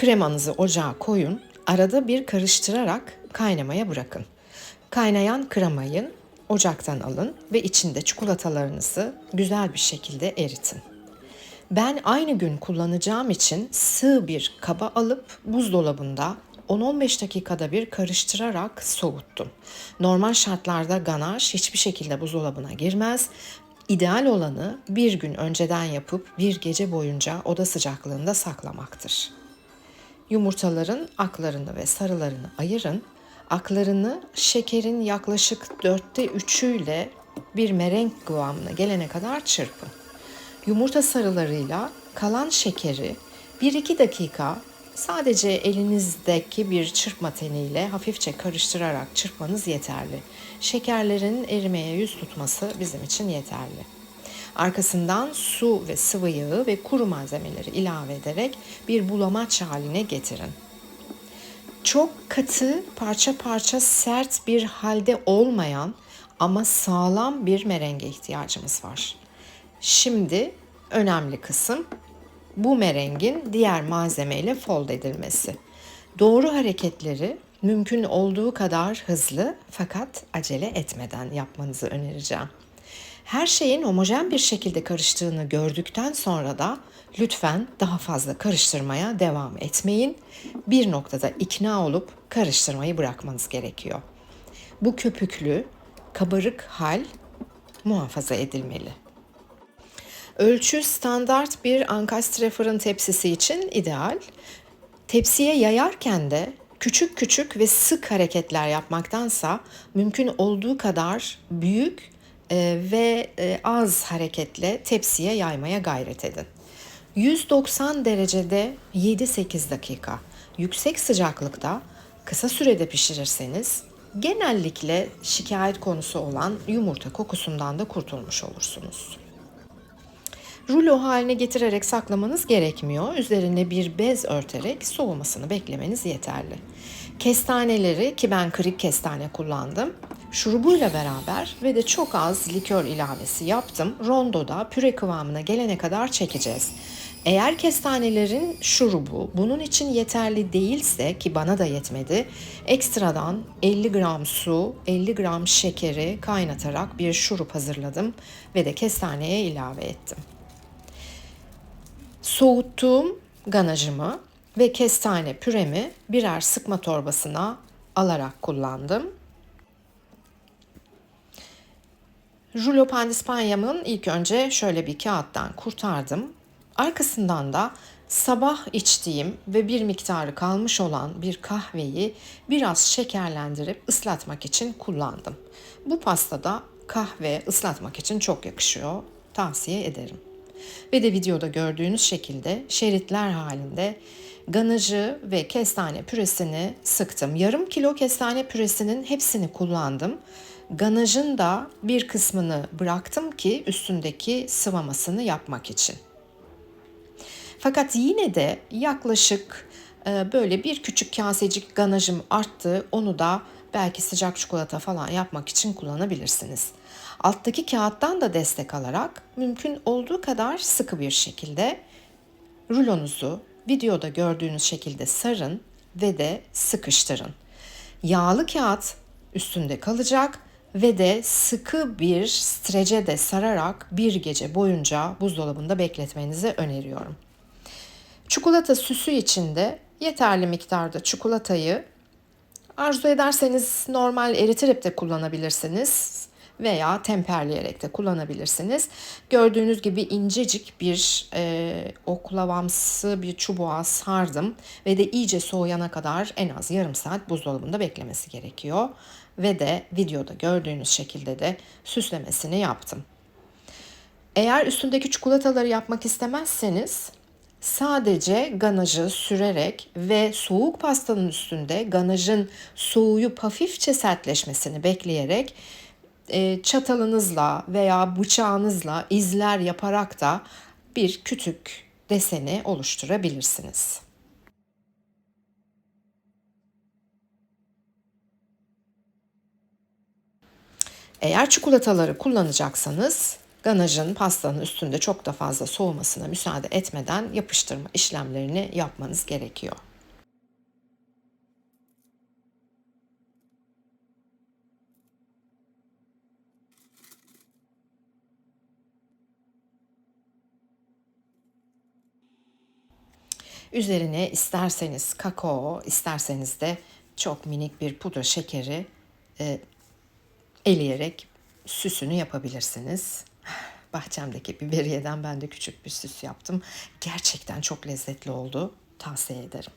Kremanızı ocağa koyun. Arada bir karıştırarak kaynamaya bırakın. Kaynayan kremayı ocaktan alın ve içinde çikolatalarınızı güzel bir şekilde eritin. Ben aynı gün kullanacağım için sığ bir kaba alıp buzdolabında 10-15 dakikada bir karıştırarak soğuttum. Normal şartlarda ganaj hiçbir şekilde buzdolabına girmez. İdeal olanı bir gün önceden yapıp bir gece boyunca oda sıcaklığında saklamaktır. Yumurtaların aklarını ve sarılarını ayırın. Aklarını şekerin yaklaşık dörtte üçüyle bir merenk kıvamına gelene kadar çırpın. Yumurta sarılarıyla kalan şekeri 1-2 dakika sadece elinizdeki bir çırpma teniyle hafifçe karıştırarak çırpmanız yeterli. Şekerlerin erimeye yüz tutması bizim için yeterli. Arkasından su ve sıvı yağı ve kuru malzemeleri ilave ederek bir bulamaç haline getirin. Çok katı, parça parça sert bir halde olmayan ama sağlam bir merenge ihtiyacımız var. Şimdi önemli kısım bu merengin diğer malzemeyle fold edilmesi. Doğru hareketleri mümkün olduğu kadar hızlı fakat acele etmeden yapmanızı önereceğim. Her şeyin homojen bir şekilde karıştığını gördükten sonra da lütfen daha fazla karıştırmaya devam etmeyin. Bir noktada ikna olup karıştırmayı bırakmanız gerekiyor. Bu köpüklü, kabarık hal muhafaza edilmeli. Ölçü standart bir ankastre fırın tepsisi için ideal. Tepsiye yayarken de küçük küçük ve sık hareketler yapmaktansa mümkün olduğu kadar büyük ve e, az hareketle tepsiye yaymaya gayret edin. 190 derecede 7-8 dakika, yüksek sıcaklıkta kısa sürede pişirirseniz genellikle şikayet konusu olan yumurta kokusundan da kurtulmuş olursunuz. Rulo haline getirerek saklamanız gerekmiyor. Üzerine bir bez örterek soğumasını beklemeniz yeterli. Kestaneleri ki ben kırık kestane kullandım. Şurubuyla beraber ve de çok az likör ilavesi yaptım. Rondoda püre kıvamına gelene kadar çekeceğiz. Eğer kestanelerin şurubu bunun için yeterli değilse ki bana da yetmedi, ekstradan 50 gram su, 50 gram şekeri kaynatarak bir şurup hazırladım ve de kestaneye ilave ettim. Soğuttuğum ganajımı ve kestane püremi birer sıkma torbasına alarak kullandım. Rulo pandispanyamın ilk önce şöyle bir kağıttan kurtardım. Arkasından da sabah içtiğim ve bir miktarı kalmış olan bir kahveyi biraz şekerlendirip ıslatmak için kullandım. Bu pastada kahve ıslatmak için çok yakışıyor. Tavsiye ederim. Ve de videoda gördüğünüz şekilde şeritler halinde ganajı ve kestane püresini sıktım. Yarım kilo kestane püresinin hepsini kullandım. Ganajın da bir kısmını bıraktım ki üstündeki sıvamasını yapmak için. Fakat yine de yaklaşık e, böyle bir küçük kasecik ganajım arttı. Onu da belki sıcak çikolata falan yapmak için kullanabilirsiniz. Alttaki kağıttan da destek alarak mümkün olduğu kadar sıkı bir şekilde rulonuzu videoda gördüğünüz şekilde sarın ve de sıkıştırın. Yağlı kağıt üstünde kalacak ve de sıkı bir strece de sararak bir gece boyunca buzdolabında bekletmenizi öneriyorum. Çikolata süsü için de yeterli miktarda çikolatayı arzu ederseniz normal eritirip de kullanabilirsiniz veya temperleyerek de kullanabilirsiniz. Gördüğünüz gibi incecik bir e, oklavamsı bir çubuğa sardım ve de iyice soğuyana kadar en az yarım saat buzdolabında beklemesi gerekiyor. Ve de videoda gördüğünüz şekilde de süslemesini yaptım. Eğer üstündeki çikolataları yapmak istemezseniz sadece ganajı sürerek ve soğuk pastanın üstünde ganajın soğuyup hafifçe sertleşmesini bekleyerek e, çatalınızla veya bıçağınızla izler yaparak da bir kütük deseni oluşturabilirsiniz. Eğer çikolataları kullanacaksanız ganajın pastanın üstünde çok da fazla soğumasına müsaade etmeden yapıştırma işlemlerini yapmanız gerekiyor. Üzerine isterseniz kakao, isterseniz de çok minik bir pudra şekeri e, eleyerek süsünü yapabilirsiniz. Bahçemdeki biberiyeden ben de küçük bir süs yaptım. Gerçekten çok lezzetli oldu. Tavsiye ederim.